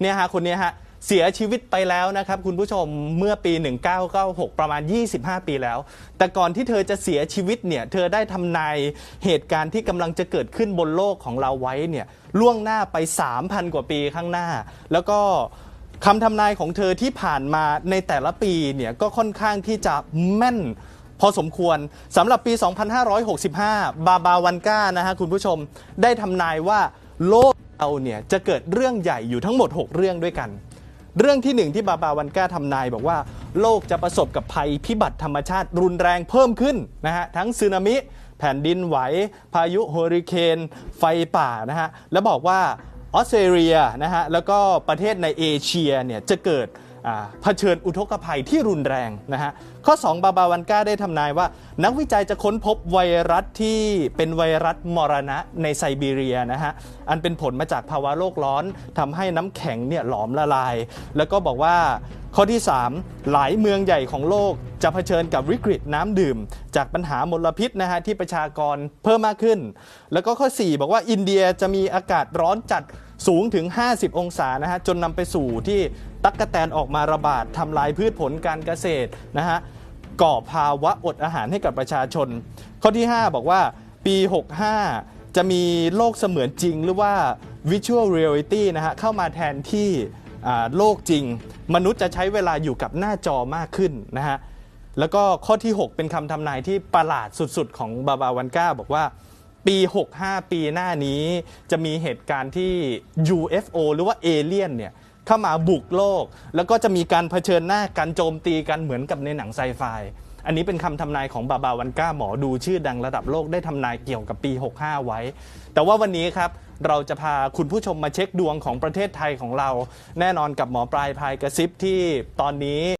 เนี่ยฮะคนเนี้ยฮะเสียชีวิตไปแล้วนะครับคุณผู้ชมเมื่อปี 1996 ประมาณ 25 ปีแล้ว แต่ก่อนที่เธอจะเสียชีวิตเนี่ยเธอได้ทำนายเหตุการณ์ที่กำลังจะเกิดขึ้นบนโลกของเราไว้เนี่ยล่วงหน้าไป 3,000 กว่าปีข้างหน้า แล้วก็คำทำนายของเธอที่ผ่านมาในแต่ละปีเนี่ยก็ค่อนข้างที่จะแม่นพอสมควรสำหรับปี 2565 บาบาวันก้านะฮะคุณผู้ชมได้ทำนายว่าโลก เอาเนี่ยจะเกิดเรื่องใหญ่อยู่ทั้งหมด 6 เรื่องด้วยกัน เรื่องที่หนึ่งที่บาบาวันก้าทำนายบอกว่า โลกจะประสบกับภัยพิบัติธรรมชาติรุนแรงเพิ่มขึ้นนะฮะทั้งสึนามิ แผ่นดินไหว พายุเฮอริเคน ไฟป่านะฮะแล้วบอกว่าออสเตรเลียนะฮะแล้วก็ประเทศในเอเชียเนี่ยจะเกิด เผชิญอุทกภัยที่รุนแรงนะฮะข้อ 2 บาบาวันก้าได้ทำนายว่า นักวิจัยจะค้นพบไวรัสที่เป็นไวรัสมรณะในไซบีเรียนะฮะอันเป็นผลมาจากภาวะโลกร้อนทำให้น้ำแข็งเนี่ยหลอมละลาย แล้วก็บอกว่าข้อที่ 3 หลายเมืองใหญ่ของโลกจะเผชิญกับวิกฤตน้ำดื่ม จากปัญหามลพิษนะฮะที่ประชากรเพิ่มมากขึ้น แล้วก็ข้อ 4 บอกว่าอินเดียจะมีอากาศร้อนจัด สูงถึง 50 องศานะฮะจนนำไปสู่ที่ตั๊กกะแตนออกมาระบาดทำลายพืชผลการเกษตรนะฮะก่อภาวะอดอาหารให้กับประชาชน ข้อที่ 5 บอกว่าปี 65 จะมีโลกเสมือนจริงหรือว่า virtual reality นะฮะเข้ามาแทนที่โลกจริง มนุษย์จะใช้เวลาอยู่กับหน้าจอมากขึ้นนะฮะแล้วก็ข้อที่ 6 เป็นคำทำนายที่ประหลาดสุดๆ ของบาบาวันก้าบอกว่า ปี 65 ปีหน้านี้จะมีเหตุการณ์ที่ UFO หรือว่าเอเลี่ยนเนี่ยเข้ามาบุกโลก แล้วก็จะมีการเผชิญหน้ากันโจมตีกันเหมือนกับในหนังไซไฟ อันนี้เป็นคำทำนายของบาบาวันก้าหมอดูชื่อดังระดับโลกได้ทำนายเกี่ยวกับปี 65 ไว้ แต่ว่าวันนี้ครับเราจะพาคุณผู้ชมมาเช็คดวงของประเทศไทยของเรา แน่นอนกับหมอปลายพายกระซิบที่ตอนนี้